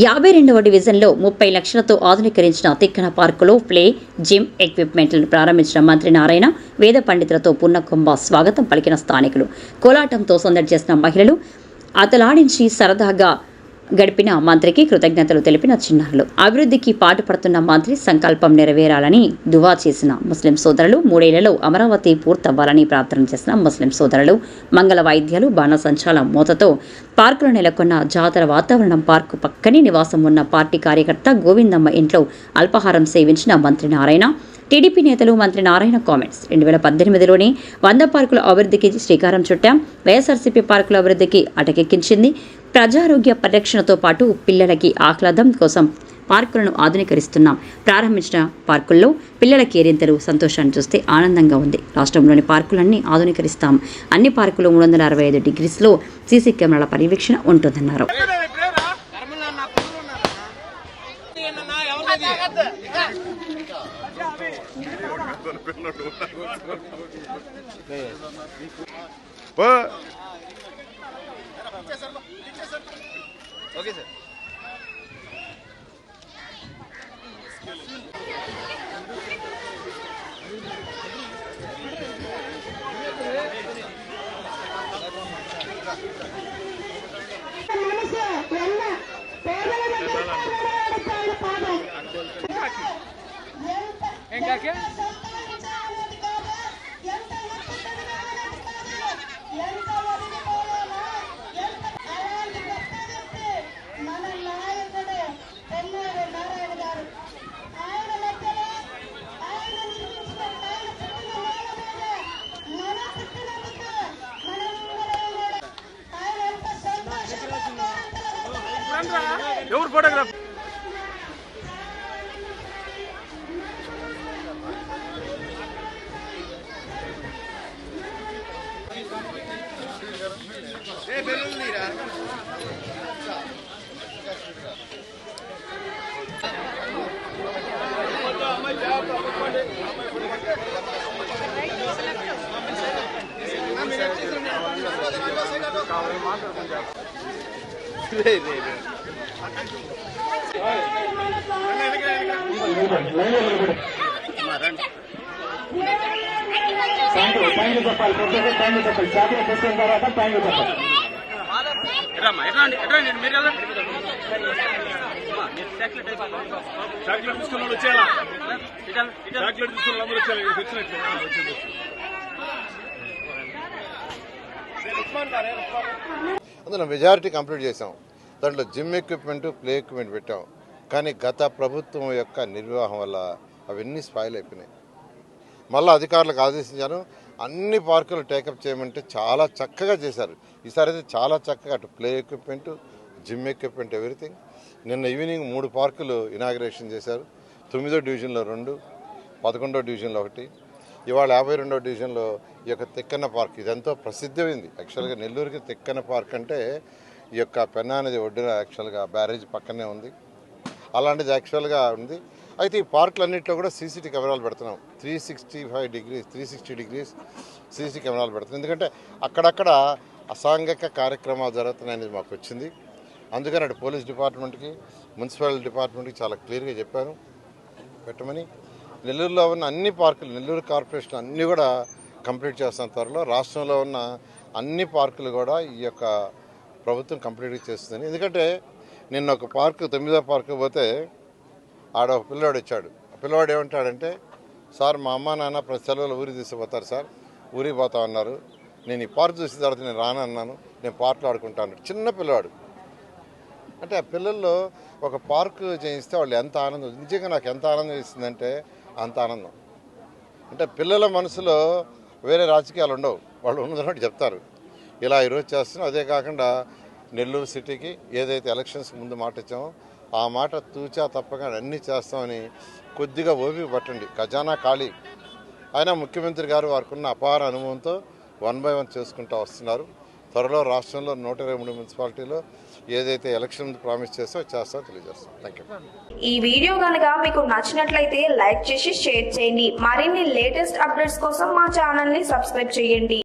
యాభై రెండవ డివిజన్లో ముప్పై లక్షలతో ఆధునీకరించిన తిక్కన పార్కులో ప్లే జిమ్ ఎక్విప్మెంట్లను ప్రారంభించిన మంత్రి నారాయణ వేద పండితులతో పున్నకుంభ స్వాగతం పలికిన స్థానికులు. కోలాటంతో సందడి చేసిన మహిళలు అతలాడించి సరదాగా గడిపిన మంత్రికి కృతజ్ఞతలు తెలిపిన చిన్నారులు. అభివృద్ధికి పాటుపడుతున్న మంత్రి సంకల్పం నెరవేరాలని దువా చేసిన ముస్లిం సోదరులు మూడేళ్ళలో అమరావతి పూర్తవ్వాలని ప్రార్థన చేసిన ముస్లిం సోదరులు మంగళ వాయిద్యాలు బాణసంచాల మూతతో పార్కులో నెలకొన్న జాతర వాతావరణం పార్కు పక్కనే నివాసం ఉన్న పార్టీ కార్యకర్త గోవిందమ్మ ఇంట్లో అల్పాహారం సేవించిన మంత్రి నారాయణ టీడీపీ నేతలు మంత్రి నారాయణ కామెంట్స్. రెండు వేల పద్దెనిమిదిలోనే వంద పార్కుల అభివృద్ధికి శ్రీకారం చుట్టాం. వైఎస్ఆర్సీపీ పార్కుల అభివృద్ధికి అటకెక్కించింది ప్రజారోగ్య పరిరక్షణతో పాటు పిల్లలకి ఆహ్లాదం కోసం పార్కులను ఆధునీకరిస్తున్నాం. ప్రారంభించిన పార్కుల్లో పిల్లల కేరింతలు సంతోషాన్ని చూస్తే ఆనందంగా ఉంది. రాష్ట్రంలోని పార్కులన్నీ ఆధునీకరిస్తాం. అన్ని పార్కులు మూడు వందల అరవై ఐదు డిగ్రీస్లో సీసీ కెమెరాల పర్యవేక్షణ ఉంటుందన్నారు. Okay sir Vem cá, aqui. ఎవరు ఫోటోగ్రాఫ్ ఏ బెలూన్ చెప్పాలి ప్రొఫెసర్ థ్యాంక్ చెప్పాలి చేపలు తీసుకున్న తర్వాత థ్యాంక్ చెప్పాలి చాక్లెట్ చాక్లెట్ అందరూ వచ్చినట్టు ఉస్మాన్ వచ్చింది, ఉస్మాన్ అందులో మెజారిటీ కంప్లీట్ చేసాం దాంట్లో జిమ్ ఎక్విప్మెంట్ ప్లే ఎక్విప్మెంట్ పెట్టాం. కానీ గత ప్రభుత్వం యొక్క నిర్వాహం వల్ల అవన్నీ స్పాయిల్ అయిపోయినాయి. మళ్ళీ అధికారులకు ఆదేశించాను. అన్ని పార్కులు టేకప్ చేయమంటే చాలా చక్కగా చేశారు. ఈసారి అయితే చాలా చక్కగా అటు play equipment gym equipment everything. నిన్న ఈవినింగ్ మూడు పార్కులు ఇనాగ్రేషన్ చేశారు. తొమ్మిదో డివిజన్లో రెండు పదకొండో డివిజన్లో ఒకటి ఇవాళ యాభై రెండో డివిజన్లో ఈ యొక్క తెక్కన పార్క్ ఇదంతా ప్రసిద్ధమైంది. యాక్చువల్గా నెల్లూరుకి తెక్కన పార్క్ అంటే ఈ యొక్క పెన్నా అనేది ఒడ్డున యాక్చువల్గా బ్యారేజ్ పక్కనే ఉంది. అలాంటిది యాక్చువల్గా ఉంది. అయితే ఈ పార్కులన్నింటిలో కూడా సీసీటీ కెమెరాలు పెడుతున్నాం. Three sixty five degrees three sixty degrees CC కెమెరాలు పెడుతున్నాం. ఎందుకంటే అక్కడక్కడ అసాంఘిక కార్యక్రమాలు జరుగుతున్నాయనేది మాకు వచ్చింది. అందుకని అటు పోలీస్ డిపార్ట్మెంట్కి మున్సిపల్ డిపార్ట్మెంట్కి చాలా క్లియర్గా చెప్పాను. పెట్టమని నెల్లూరులో ఉన్న అన్ని పార్కులు నెల్లూరు కార్పొరేషన్ అన్నీ కూడా కంప్లీట్ చేస్తున్న త్వరలో. రాష్ట్రంలో ఉన్న అన్ని పార్కులు కూడా ఈ యొక్క ప్రభుత్వం కంప్లీట్గా చేస్తుందని. ఎందుకంటే నిన్న ఒక పార్కు తొమ్మిదో పార్కు పోతే ఆడ ఒక పిల్లవాడు వచ్చాడు. ఆ పిల్లవాడు ఏమంటాడంటే సార్ మా అమ్మ నాన్న ప్రతి సెలవులు ఊరికి తీసుకుపోతారు సార్. ఊరికి పోతా ఉన్నారు నేను ఈ పార్క్ చూసిన తర్వాత నేను రానన్నాను నేను పార్కులు ఆడుకుంటాను చిన్న పిల్లవాడు. అంటే ఆ పిల్లల్లో ఒక పార్కు చేయిస్తే వాళ్ళు ఎంత ఆనందం నిజంగా నాకు ఎంత ఆనందం ఇస్తుందంటే అంత ఆనందం. అంటే పిల్లల మనసులో వేరే రాజకీయాలు ఉండవు. వాళ్ళు ఉన్నదన్నట్టు చెప్తారు. ఇలా ఈరోజు చేస్తున్నాం అదే కాకుండా నెల్లూరు సిటీకి ఏదైతే ఎలక్షన్స్ ముందు మాట ఇచ్చామో ఆ మాట తూచా తప్పగా అన్నీ చేస్తామని కొద్దిగా ఓపిక పట్టండి. ఖజానా ఖాళీ. అయినా ముఖ్యమంత్రి గారు వారికి ఉన్న అపార అనుభవంతో వన్ బై వన్ చేసుకుంటూ వస్తున్నారు. త్వరలో రాష్ట్రంలో నూట ఇరవై మూడు మున్సిపాలిటీలో ఏదైతే ఎలక్షన్ ప్రామిస్ చేస్తే చేస్తా తెలియజేస్తాం. థ్యాంక్ యూ ఈ వీడియో కనుక మీకు నచ్చినట్లయితే లైక్ చేసి షేర్ చేయండి. మరిన్ని లేటెస్ట్ అప్డేట్స్ కోసం మా ఛానల్ని సబ్స్క్రైబ్ చేయండి.